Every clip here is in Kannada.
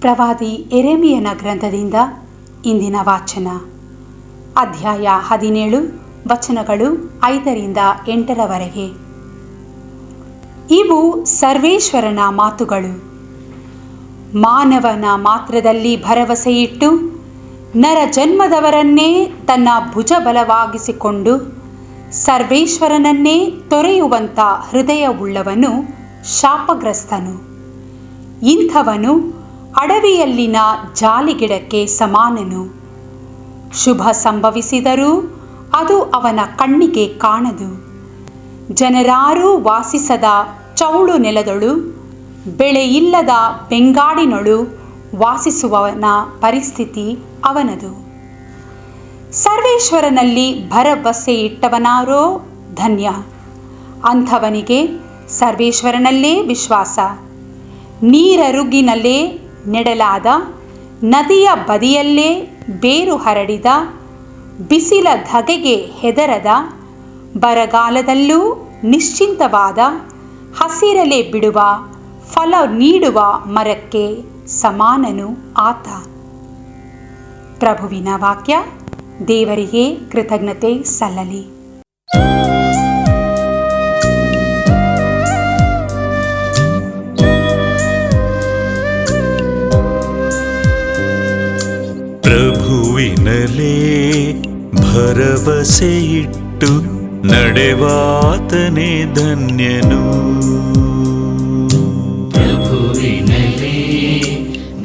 ಪ್ರವಾದಿ ಎರೆಮಿಯನ ಗ್ರಂಥದಿಂದ ಇಂದಿನ ವಾಚನ. ಅಧ್ಯಾಯ ಹದಿನೇಳು, ವಚನಗಳು ಐದರಿಂದ ಎಂಟರವರೆಗೆ. ಇವು ಸರ್ವೇಶ್ವರನ ಮಾತುಗಳು. ಮಾನವನ ಮಾತ್ರದಲ್ಲಿ ಭರವಸೆಯಿಟ್ಟು ನರ ಜನ್ಮದವರನ್ನೇ ತನ್ನ ಭುಜಬಲವಾಗಿಸಿಕೊಂಡು ಸರ್ವೇಶ್ವರನನ್ನೇ ತೊರೆಯುವಂಥ ಹೃದಯವುಳ್ಳವನು ಶಾಪಗ್ರಸ್ತನು. ಇಂಥವನು ಅಡವಿಯಲ್ಲಿನ ಜಾಲಿಗಿಡಕ್ಕೆ ಸಮಾನನು. ಶುಭ ಸಂಭವಿಸಿದರೂ ಅದು ಅವನ ಕಣ್ಣಿಗೆ ಕಾಣದು. ಜನರಾರೂ ವಾಸಿಸದ ಚೌಳು ನೆಲದೊಳು ಬೆಳೆಯಿಲ್ಲದ ಬೆಂಗಾಡಿನೊಳು ವಾಸಿಸುವವನ ಪರಿಸ್ಥಿತಿ ಅವನದು. ಸರ್ವೇಶ್ವರನಲ್ಲಿ ಭರವಸೆ ಇಟ್ಟವನಾರೋ ಧನ್ಯ. ಅಂಥವನಿಗೆ ಸರ್ವೇಶ್ವರನಲ್ಲೇ ವಿಶ್ವಾಸ. ನೀರರುಗಿನಲ್ಲೇ ನೆಡಲಾದ ನದಿಯ ಬದಿಯಲ್ಲೇ ಬೇರು ಹರಡಿದ, ಬಿಸಿಲ ಧಗೆಗೆ ಹೆದರದ, ಬರಗಾಲದಲ್ಲೂ ನಿಶ್ಚಿಂತವಾದ, ಹಸಿರಲೆ ಬಿಡುವ, ಫಲ ನೀಡುವ ಮರಕ್ಕೆ ಸಮಾನನು ಆತ. ಪ್ರಭುವಿನ ವಾಕ್ಯ, ದೇವರಿಗೆ ಕೃತಜ್ಞತೆ ಸಲ್ಲಲಿ. ಪ್ರಭುವಿನಲೇ ಭರವಸೆಯಿಟ್ಟು ನಡೆವಾತನೇ ಧನ್ಯನು ಪ್ರಭುವಿನಲೇ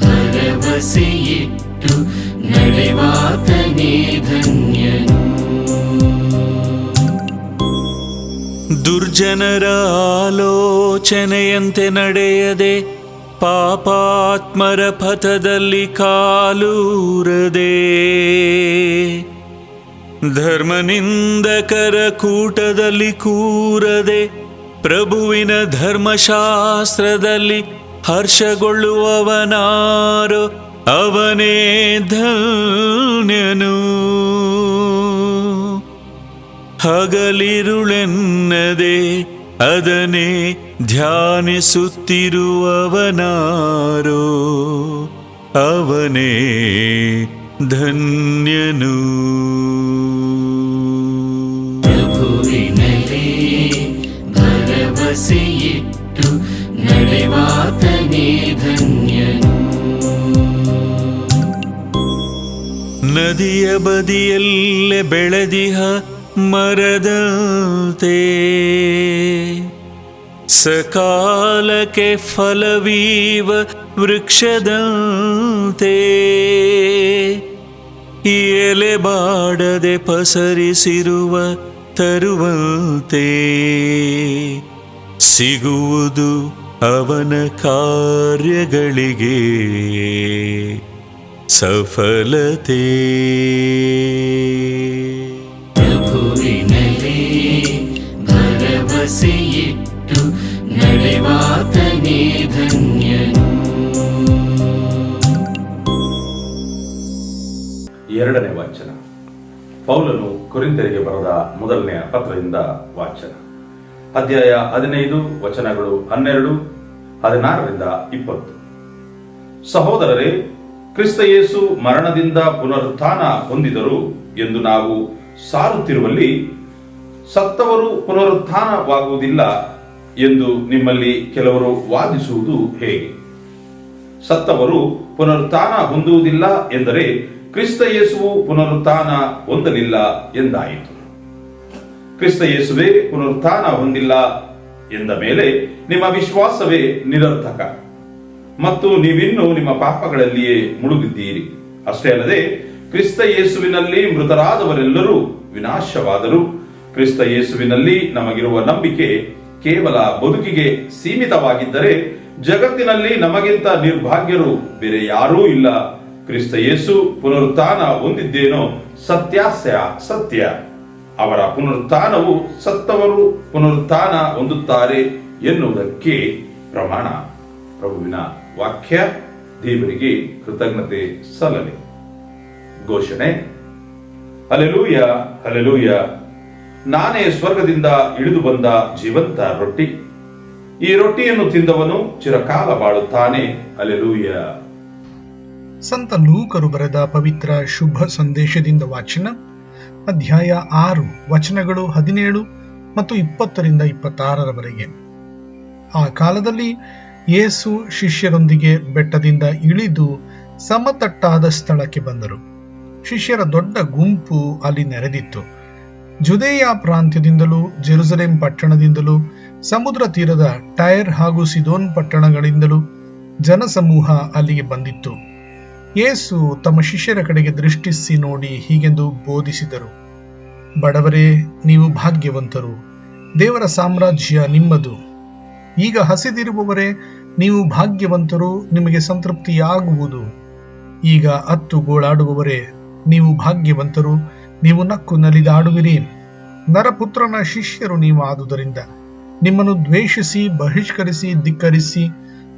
ಭರವಸೆಯಿಟ್ಟು ನಡೆವಾತನೇ ಧನ್ಯನು ದುರ್ಜನರ ಆಲೋಚನೆಯಂತೆ ನಡೆಯದೆ ಪಾಪಾತ್ಮರ ಪಥದಲ್ಲಿ ಕಾಲೂರದೆ. ಧರ್ಮನಿಂದಕರ ಕೂಟದಲ್ಲಿ ಕೂರದೆ ಪ್ರಭುವಿನ ಧರ್ಮಶಾಸ್ತ್ರದಲ್ಲಿ ಹರ್ಷಗೊಳ್ಳುವವನಾರು ಅವನೇ ಧನ್ಯನು. ಹಗಲಿರುಳೆನ್ನದೆ ಅದನ್ನೇ ಧ್ಯಾನಿಸುತ್ತಿರುವವನಾರೋ ಅವನೇ ಧನ್ಯನು. ಪ್ರಭುವಿನಲೇ ಭರವಸೆಯಿಟ್ಟು ನಡೆವಾತನೇ ಧನ್ಯನು. ನದಿಯ ಬದಿಯಲ್ಲೇ ಬೆಳೆದಿಹ ಮರದಂತೆ ಸಕಾಲಕ್ಕೆ ಫಲವೀವ ವೃಕ್ಷದಂತೆ ಎಲೆ ಬಾಡದೆ ಪಸರಿಸಿರುವ ತರುವಂತೆ ಸಿಗುವುದು ಅವನ ಕಾರ್ಯಗಳಿಗೆ ಸಫಲತೆ. ಎರಡನೇ ವಾಚನ. ಪೌಲನು ಕುರಿಂತರಿಗೆ ಬರೆದ ಮೊದಲನೆಯ ಪತ್ರದಿಂದ ವಾಚನ. ಅಧ್ಯಾಯ ಹದಿನೈದು, ವಚನಗಳು ಹನ್ನೆರಡು, ಹದಿನಾರರಿಂದ ಇಪ್ಪತ್ತು. ಸಹೋದರರೇ ಕ್ರಿಸ್ತಯೇಸು ಮರಣದಿಂದ ಪುನರುತ್ಥಾನ ಹೊಂದಿದರು ಎಂದು ನಾವು ಸಾರುತ್ತಿರುವಲ್ಲಿ ಸತ್ತವರು ಪುನರುತ್ಥಾನವಾಗುವುದಿಲ್ಲ ಎಂದು ನಿಮ್ಮಲ್ಲಿ ಕೆಲವರು ವಾದಿಸುವುದು ಹೇಗೆ? ಸತ್ತವರು ಪುನರುತ್ಥಾನ ಹೊಂದುವುದಿಲ್ಲ ಎಂದರೆ ಕ್ರಿಸ್ತ ಯೇಸುವು ಪುನರುತ್ಥಾನ ಹೊಂದಲಿಲ್ಲ ಎಂದಾಯಿತು. ಕ್ರಿಸ್ತ ಯೇಸುವೇ ಪುನರುತ್ಥಾನ ಹೊಂದಿಲ್ಲ ಎಂದ ಮೇಲೆ ನಿಮ್ಮ ವಿಶ್ವಾಸವೇ ನಿರರ್ಥಕ. ಮತ್ತು ನೀವಿನ್ನೂ ನಿಮ್ಮ ಪಾಪಗಳಲ್ಲಿಯೇ ಮುಳುಗಿದ್ದೀರಿ. ಅಷ್ಟೇ ಅಲ್ಲದೆ, ಕ್ರಿಸ್ತ ಯೇಸುವಿನಲ್ಲಿ ಮೃತರಾದವರೆಲ್ಲರೂ ವಿನಾಶವಾದರು. ಕ್ರಿಸ್ತ ಯೇಸುವಿನಲ್ಲಿ ನಮಗಿರುವ ನಂಬಿಕೆ ಕೇವಲ ಬದುಕಿಗೆ ಸೀಮಿತವಾಗಿದ್ದರೆ, ಜಗತ್ತಿನಲ್ಲಿ ನಮಗಿಂತ ನಿರ್ಭಾಗ್ಯರು ಬೇರೆ ಯಾರೂ ಇಲ್ಲ. ಕ್ರಿಸ್ತ ಯೇಸು ಪುನರುತ್ಥಾನ ಹೊಂದಿದ್ದೇನೋ ಸತ್ಯಾಸ್ಯ ಸತ್ಯ. ಅವರ ಪುನರುತ್ಥಾನವು ಸತ್ತವರು ಪುನರುತ್ಥಾನ ಹೊಂದುತ್ತಾರೆ ಎನ್ನುವುದಕ್ಕೆ ಪ್ರಮಾಣ. ಪ್ರಭುವಿನ ವಾಕ್ಯ, ದೇವರಿಗೆ ಕೃತಜ್ಞತೆ ಸಲ್ಲಲಿ. ಘೋಷಣೆ ಅಲೆಲೂಯ ಅಲೆಲೂಯ ನಾನೇ ಸ್ವರ್ಗದಿಂದ ಇಳಿದು ಬಂದ ಜೀವಂತ ರೊಟ್ಟಿ. ಈ ರೊಟ್ಟಿಯನ್ನು ತಿಂದವನು ಚಿರಕಾಲ ಬಾಳುತ್ತಾನೆ. ಅಲೆಲೂಯ ಸಂತ ಲೂಕರು ಬರೆದ ಪವಿತ್ರ ಶುಭ ಸಂದೇಶದಿಂದ ವಾಚನ ಅಧ್ಯಾಯ ಆರು, ವಚನಗಳು ಹದಿನೇಳು ಮತ್ತು ಇಪ್ಪತ್ತರಿಂದ ಇಪ್ಪತ್ತಾರರವರೆಗೆ. ಆ ಕಾಲದಲ್ಲಿ ಯೇಸು ಶಿಷ್ಯರೊಂದಿಗೆ ಬೆಟ್ಟದಿಂದ ಇಳಿದು ಸಮತಟ್ಟಾದ ಸ್ಥಳಕ್ಕೆ ಬಂದರು. ಶಿಷ್ಯರ ದೊಡ್ಡ ಗುಂಪು ಅಲ್ಲಿ ನೆರೆದಿತ್ತು. ಜುದೇಯ ಪ್ರಾಂತ್ಯದಿಂದಲೂ, ಜೆರುಸಲೇಂ ಪಟ್ಟಣದಿಂದಲೂ, ಸಮುದ್ರ ತೀರದ ಟೈರ್ ಹಾಗೂ ಸಿದೋನ್ ಪಟ್ಟಣಗಳಿಂದಲೂ ಜನಸಮೂಹ ಅಲ್ಲಿಗೆ ಬಂದಿತ್ತು. ಯೇಸು ತಮ್ಮ ಶಿಷ್ಯರ ಕಡೆಗೆ ದೃಷ್ಟಿಸಿ ನೋಡಿ ಹೀಗೆಂದು ಬೋಧಿಸಿದರು. ಬಡವರೇ, ನೀವು ಭಾಗ್ಯವಂತರು. ದೇವರ ಸಾಮ್ರಾಜ್ಯ ನಿಮ್ಮದು. ಈಗ ಹಸಿದಿರುವವರೇ, ನೀವು ಭಾಗ್ಯವಂತರು, ನಿಮಗೆ ಸಂತೃಪ್ತಿಯಾಗುವುದು. ಈಗ ಅತ್ತು ಗೋಳಾಡುವವರೇ, ನೀವು ಭಾಗ್ಯವಂತರು, ನೀವು ನಕ್ಕು ನಲಿದಾಡುವಿರಿ. ನರಪುತ್ರನ ಶಿಷ್ಯರು ನೀವು ಆದುದರಿಂದ ನಿಮ್ಮನ್ನು ದ್ವೇಷಿಸಿ, ಬಹಿಷ್ಕರಿಸಿ, ಧಿಕ್ಕರಿಸಿ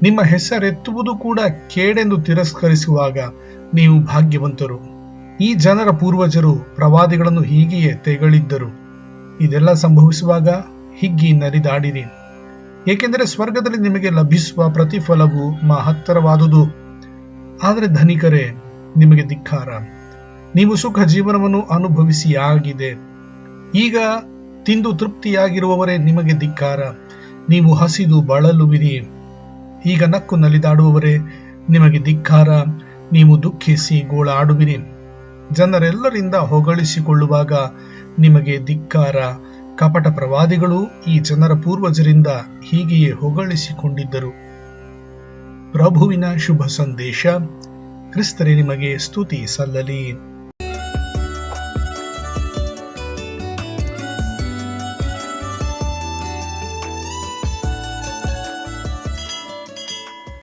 ನಿಮ್ಮ ಹೆಸರೆತ್ತುವುದು ಕೂಡ ಕೇಡೆಂದು ತಿರಸ್ಕರಿಸುವಾಗ ನೀವು ಭಾಗ್ಯವಂತರು. ಈ ಜನರ ಪೂರ್ವಜರು ಪ್ರವಾದಿಗಳನ್ನು ಹೀಗೆಯೇ ತೆಗಳಿದ್ದರು. ಇದೆಲ್ಲ ಸಂಭವಿಸುವಾಗ ಹಿಗ್ಗಿ ನರಿದಾಡಿರಿ. ಏಕೆಂದರೆ ಸ್ವರ್ಗದಲ್ಲಿ ನಿಮಗೆ ಲಭಿಸುವ ಪ್ರತಿಫಲವು ಮಹತ್ತರವಾದುದು. ಆದರೆ ಧನಿಕರೇ, ನಿಮಗೆ ಧಿಕ್ಕಾರ. ನೀವು ಸುಖ ಜೀವನವನ್ನು ಅನುಭವಿಸಿ ಆಗಿದೆ ಈಗ ತಿಂದು ತೃಪ್ತಿಯಾಗಿರುವವರೇ ನಿಮಗೆ ಧಿಕ್ಕಾರ. ನೀವು ಹಸಿದು ಬಳಲುವಿರಿ. ಈಗ ನಕ್ಕು ನಲಿದಾಡುವವರೇ, ನಿಮಗೆ ಧಿಕ್ಕಾರ, ನೀವು ದುಃಖಿಸಿ ಗೋಳಾಡುವಿರಿ. ಜನರೆಲ್ಲರಿಂದ ಹೊಗಳಿಸಿಕೊಳ್ಳುವಾಗ ನಿಮಗೆ ಧಿಕ್ಕಾರ. ಕಪಟ ಪ್ರವಾದಿಗಳು ಈ ಜನರ ಪೂರ್ವಜರಿಂದ ಹೀಗೆಯೇ ಹೊಗಳಿಸಿಕೊಂಡಿದ್ದರು. ಪ್ರಭುವಿನ ಶುಭ ಸಂದೇಶ, ಕ್ರಿಸ್ತರೇ ನಿಮಗೆ ಸ್ತುತಿ ಸಲ್ಲಲಿ.